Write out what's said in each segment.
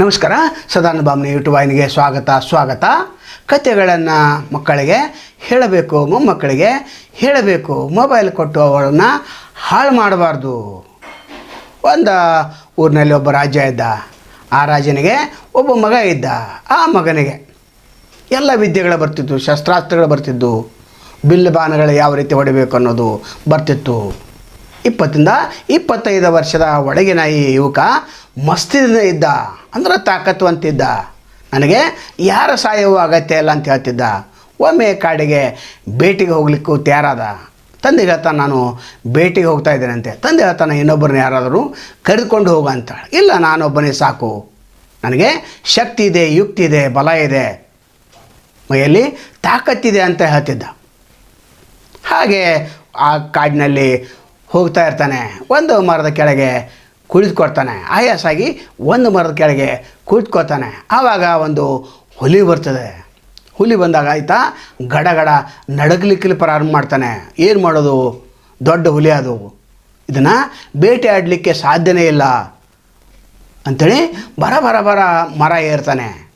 ನಮಸ್ಕಾರ. ಸದಾನಂದ ಬಾಮ್ನಿ ಯೂಟ್ಯೂಬ್ ವಾಹಿನಿಗೆ ಸ್ವಾಗತ ಸ್ವಾಗತ. ಕಥೆಗಳನ್ನು ಮಕ್ಕಳಿಗೆ ಹೇಳಬೇಕು, ಮೊಮ್ಮಕ್ಕಳಿಗೆ ಹೇಳಬೇಕು. ಮೊಬೈಲ್ ಕೊಟ್ಟು ಅವಳನ್ನು ಹಾಳು ಮಾಡಬಾರ್ದು. ಒಂದು ಊರಿನಲ್ಲಿ ಒಬ್ಬ ರಾಜ ಇದ್ದ. ಆ ರಾಜನಿಗೆ ಒಬ್ಬ ಮಗ ಇದ್ದ. ಆ ಮಗನಿಗೆ ಎಲ್ಲ ವಿದ್ಯೆಗಳು ಬರ್ತಿತ್ತು, ಶಸ್ತ್ರಾಸ್ತ್ರಗಳು ಬರ್ತಿದ್ದು ಬಿಲ್ಲು ಬಾಣಗಳು ಯಾವ ರೀತಿ ಹೊಡಿಬೇಕು ಅನ್ನೋದು ಬರ್ತಿತ್ತು. ಇಪ್ಪತ್ತಿಂದ ಇಪ್ಪತ್ತೈದು ವರ್ಷದ ಒಳಗಿನ ಈ ಯುವಕ ಮಸ್ತಿದಿಂದ ಇದ್ದ. ಅಂದ್ರೆ ತಾಕತ್ತು ಅಂತಿದ್ದ. ನನಗೆ ಯಾರ ಸಹಾಯವೂ ಆಗತ್ತೆ ಇಲ್ಲ ಅಂತ ಹೇಳ್ತಿದ್ದ. ಒಮ್ಮೆ ಕಾಡಿಗೆ ಭೇಟಿಗೆ ಹೋಗ್ಲಿಕ್ಕೂ ತಯಾರಾದ. ತಂದೆ ಹೇಳ್ತಾನೆ, ನಾನು ಭೇಟಿಗೆ ಹೋಗ್ತಾ ಇದ್ದೇನಂತೆ ತಂದೆ ಹೇಳ್ತಾನೆ, ಇನ್ನೊಬ್ಬರನ್ನ ಯಾರಾದರೂ ಕರೆದುಕೊಂಡು ಹೋಗು ಅಂತ ಇಲ್ಲ, ನಾನೊಬ್ಬನೇ ಸಾಕು. ನನಗೆ ಶಕ್ತಿ ಇದೆ, ಯುಕ್ತಿ ಇದೆ, ಬಲ ಇದೆ. ಮೈಯಲ್ಲಿ ತಾಕತ್ತಿದೆ ಅಂತ ಹೇಳ್ತಿದ್ದ. ಹಾಗೆ ಆ ಕಾಡಿನಲ್ಲಿ ಹೋಗ್ತಾ ಇರ್ತಾನೆ. ಒಂದು ಮರದ ಕೆಳಗೆ ಕುಳಿತುಕೊಳ್ತಾನೆ. ಆಯಾಸಾಗಿ ಒಂದು ಮರದ ಕೆಳಗೆ ಕುಳಿತುಕೊಳ್ತಾನೆ. ಆವಾಗ ಒಂದು ಹುಲಿ ಬರ್ತದೆ. ಹುಲಿ ಬಂದಾಗ ಆಯಿತಾ, ಗಡಗಡ ನಡಗಲಿಕ್ಕೆ ಪ್ರಾರಂಭ ಮಾಡ್ತಾನೆ. ಏನು ಮಾಡೋದು? ದೊಡ್ಡ ಹುಲಿ ಅದು. ಇದನ್ನು ಬೇಟೆ ಆಡಲಿಕ್ಕೆ ಸಾಧ್ಯನೇ ಇಲ್ಲ. ಅಂಥೇಳಿ ಬರ ಬರ ಬರ ಮರ ಏರ್ತಾನೆ.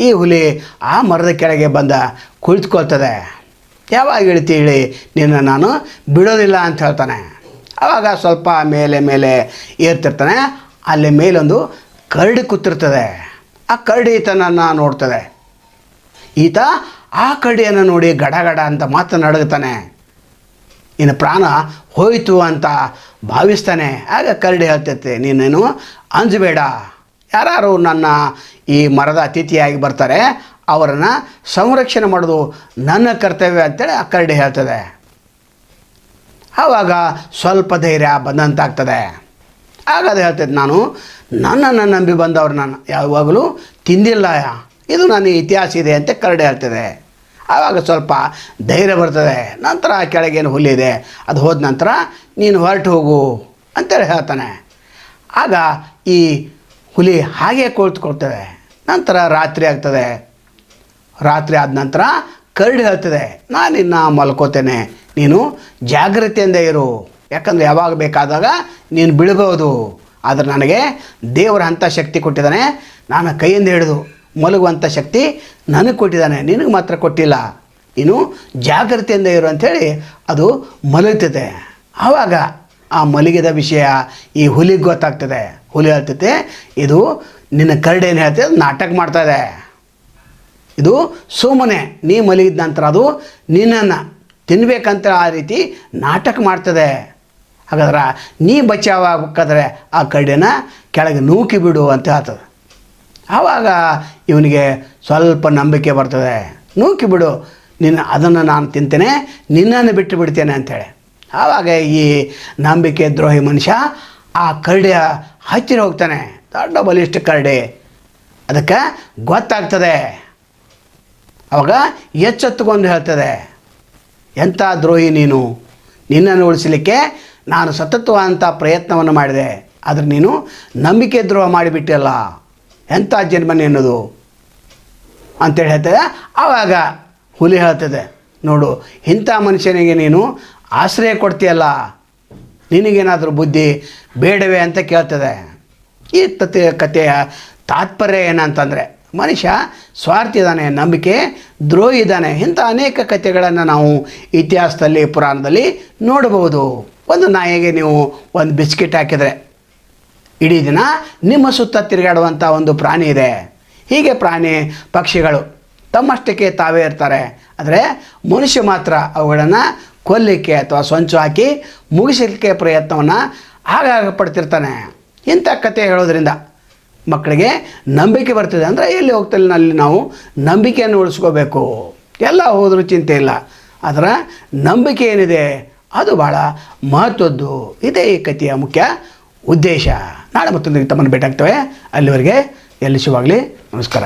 ಈ ಹುಲಿ ಆ ಮರದ ಕೆಳಗೆ ಬಂದ ಕುಳಿತುಕೊಳ್ತದೆ. ಯಾವಾಗ ಹೇಳ್ತೀಳಿ ಇಳಿ ನಿನ್ನ ನಾನು ಬಿಡೋದಿಲ್ಲ ಅಂತ ಹೇಳ್ತಾನೆ. ಆವಾಗ ಸ್ವಲ್ಪ ಮೇಲೆ ಮೇಲೆ ಏರ್ತಿರ್ತಾನೆ, ಅಲ್ಲಿ ಮೇಲೊಂದು ಕರಡಿ ಕೂತಿರ್ತದೆ. ಆ ಕರಡಿ ಈತನನ್ನು ನೋಡ್ತದೆ. ಈತ ಆ ಕರಡಿಯನ್ನು ನೋಡಿ ಗಡಗಡ ಅಂತ ಮಾತನಾಡುತ್ತಾನೆ ಇನ್ನು ಪ್ರಾಣ ಹೋಯಿತು ಅಂತ ಭಾವಿಸ್ತಾನೆ. ಆಗ ಕರಡಿ ಹೇಳ್ತೈತೆ, ನೀನೇನು ಅಂಜಬೇಡ. ಯಾರು ನನ್ನ ಈ ಮರದ ಅತಿಥಿಯಾಗಿ ಬರ್ತಾರೆ, ಅವರನ್ನು ಸಂರಕ್ಷಣೆ ಮಾಡೋದು ನನ್ನ ಕರ್ತವ್ಯ ಅಂತೇಳಿ ಆ ಕರಡಿ ಹೇಳ್ತದೆ. ಆವಾಗ ಸ್ವಲ್ಪ ಧೈರ್ಯ ಬಂದಂತಾಗ್ತದೆ. ಆಗ ಅದು ಹೇಳ್ತೈತೆ ನಾನು ನನ್ನನ್ನು ನಂಬಿ ಬಂದವ್ರು ನಾನು. ಯಾವಾಗಲೂ ತಿಂದಿಲ್ಲ ಇದು ನನ್ನ ಇತಿಹಾಸ ಇದೆ ಅಂತ ಕರಡೆ ಹೇಳ್ತದೆ. ಆವಾಗ ಸ್ವಲ್ಪ ಧೈರ್ಯ ಬರ್ತದೆ. ನಂತರ ಆ ಕೆಳಗೇನು ಹುಲಿ ಇದೆ, ಅದು ಹೋದ ನಂತರ ನೀನು ಹೊರಟು ಹೋಗು ಅಂತೇಳಿ ಹೇಳ್ತಾನೆ. ಆಗ ಈ ಹುಲಿ ಹಾಗೆ ಕುಳಿತುಕೊಳ್ತದೆ. ನಂತರ ರಾತ್ರಿ ಆಗ್ತದೆ. ರಾತ್ರಿ ಆದ ನಂತರ ಕರಡಿ ಹೇಳ್ತದೆ, ನಾನಿನ್ನು ಮಲ್ಕೋತೇನೆ. ನೀನು ಜಾಗೃತಿಯಿಂದ ಇರು. ಯಾಕಂದರೆ ಯಾವಾಗ ಬೇಕಾದಾಗ ನೀನು ಬೀಳ್ಬೋದು. ಆದರೆ ನನಗೆ ದೇವರ ಅಂಥ ಶಕ್ತಿ ಕೊಟ್ಟಿದ್ದಾನೆ. ನಾನು ಕೈಯಿಂದ ಹಿಡಿದು ಮಲಗುವಂಥ ಶಕ್ತಿ ನನಗೆ ಕೊಟ್ಟಿದ್ದಾನೆ. ನಿನಗೆ ಮಾತ್ರ ಕೊಟ್ಟಿಲ್ಲ. ನೀನು ಜಾಗ್ರತೆಯಿಂದ ಇರು ಅಂಥೇಳಿ ಅದು ಮಲಗ್ತದೆ. ಆವಾಗ ಆ ಮಲಗಿದ ವಿಷಯ ಈ ಹುಲಿಗೆ ಗೊತ್ತಾಗ್ತದೆ. ಹುಲಿ ಹೇಳ್ತೈತೆ, ಇದು ನಿನ್ನ ಕರಡಿ ಏನು ಹೇಳ್ತದೆ ನಾಟಕ ಮಾಡ್ತಾಯಿದೆ ಇದು. ಸುಮ್ಮನೆ ನೀ ಮಲಗಿದ ನಂತರ ಅದು ನಿನ್ನನ್ನು ತಿನ್ಬೇಕಂತ ಆ ರೀತಿ ನಾಟಕ ಮಾಡ್ತದೆ. ಹಾಗಾದ್ರೆ ನೀ ಬಚಾವಾಗಬೇಕಾದ್ರೆ ಆ ಕಡ್ಡಿನ ಕೆಳಗೆ ನೂಕಿ ಬಿಡು ಅಂತ ಹೇಳ್ತದೆ. ಆವಾಗ ಇವನಿಗೆ ಸ್ವಲ್ಪ ನಂಬಿಕೆ ಬರ್ತದೆ. ನೂಕಿ ಬಿಡು, ನಿನ್ನ ಅದನ್ನು ನಾನು ತಿಂತೇನೆ, ನಿನ್ನನ್ನು ಬಿಟ್ಟು ಬಿಡ್ತೇನೆ ಅಂಥೇಳಿ ಆವಾಗ ಈ ನಂಬಿಕೆ ದ್ರೋಹಿ ಮನುಷ್ಯ ಆ ಕರಡಿಯ ಹತ್ತಿರ ಹೋಗ್ತಾನೆ. ದೊಡ್ಡ ಬಲಿಷ್ಠ ಕರಡಿ. ಅದಕ್ಕೆ ಗೊತ್ತಾಗ್ತದೆ. ಅವಾಗ ಎಚ್ಚೆತ್ತುಕೊಂಡು ಹೇಳ್ತದೆ. ಎಂಥ ದ್ರೋಹಿ ನೀನು? ನಿನ್ನನ್ನು ಉಳಿಸಲಿಕ್ಕೆ ನಾನು ಸತತವಾದಂಥ ಪ್ರಯತ್ನವನ್ನು ಮಾಡಿದೆ. ಆದರೆ ನೀನು ನಂಬಿಕೆ ದ್ರೋಹ ಮಾಡಿಬಿಟ್ಟಿಲ್ಲ ಎಂಥ ಜನ್ಮ ಎನ್ನುವುದು ಅಂತೇಳಿ ಹೇಳ್ತದೆ. ಆವಾಗ ಹುಲಿ ಹೇಳ್ತದೆ. ನೋಡು, ಇಂಥ ಮನುಷ್ಯನಿಗೆ ನೀನು ಆಶ್ರಯ ಕೊಡ್ತೀಯಲ್ಲ. ನಿನಗೇನಾದರೂ ಬುದ್ಧಿ ಬೇಡವೇ ಅಂತ ಕೇಳ್ತದೆ. ಈ ತತೆ ಕಥೆಯ ತಾತ್ಪರ್ಯ ಏನಂತಂದರೆ ಮನುಷ್ಯ ಸ್ವಾರ್ಥಿ ಇದ್ದಾನೆ, ನಂಬಿಕೆ, ದ್ರೋಹಿ ಇದ್ದಾನೆ, ಇಂಥ ಅನೇಕ ಕಥೆಗಳನ್ನು ನಾವು ಇತಿಹಾಸದಲ್ಲಿ, ಪುರಾಣದಲ್ಲಿ ನೋಡಬಹುದು. ಒಂದು ನಾಯಿಗೆ ನೀವು ಒಂದು ಬಿಸ್ಕಿಟ್ ಹಾಕಿದರೆ, ಇಡೀ ದಿನ ನಿಮ್ಮ ಸುತ್ತ ತಿರುಗಾಡುವಂಥ ಒಂದು ಪ್ರಾಣಿ ಇದೆ. ಹೀಗೆ ಪ್ರಾಣಿ, ಪಕ್ಷಿಗಳು ತಮ್ಮಷ್ಟಕ್ಕೆ ತಾವೇ ಇರ್ತಾರೆ. ಆದರೆ ಮನುಷ್ಯ ಮಾತ್ರ ಅವುಗಳನ್ನು ಕೊಲ್ಲಿಕ್ಕೆ ಅಥವಾ ಸಂಚು ಹಾಕಿ ಮುಗಿಸಲಿಕ್ಕೆ ಪ್ರಯತ್ನವನ್ನು ಆಗಾಗ ಪಡ್ತಿರ್ತಾನೆ. ಇಂಥ ಕತೆ ಹೇಳೋದ್ರಿಂದ ಮಕ್ಕಳಿಗೆ ನಂಬಿಕೆ ಬರ್ತದೆ. ಅಂದರೆ ಎಲ್ಲಿ ಹೋಗ್ತಲ್ಲಿ ಅಲ್ಲಿ ನಾವು ನಂಬಿಕೆಯನ್ನು ಉಳಿಸ್ಕೋಬೇಕು. ಎಲ್ಲ ಹೋದರೂ ಚಿಂತೆ ಇಲ್ಲ. ಅದರ ನಂಬಿಕೆ ಏನಿದೆ? ಅದು ಭಾಳ ಮಹತ್ವದ್ದು. ಇದೇ ಈ ಕಥೆಯ ಮುಖ್ಯ ಉದ್ದೇಶ. ನಾಳೆ ಮತ್ತೊಂದು ತಮ್ಮನ್ನು ಭೇಟಾಗ್ತವೆ ಅಲ್ಲಿವರೆಗೆ ಎಲ್ಲಿ ಶಿವಾಗಲಿ ನಮಸ್ಕಾರ.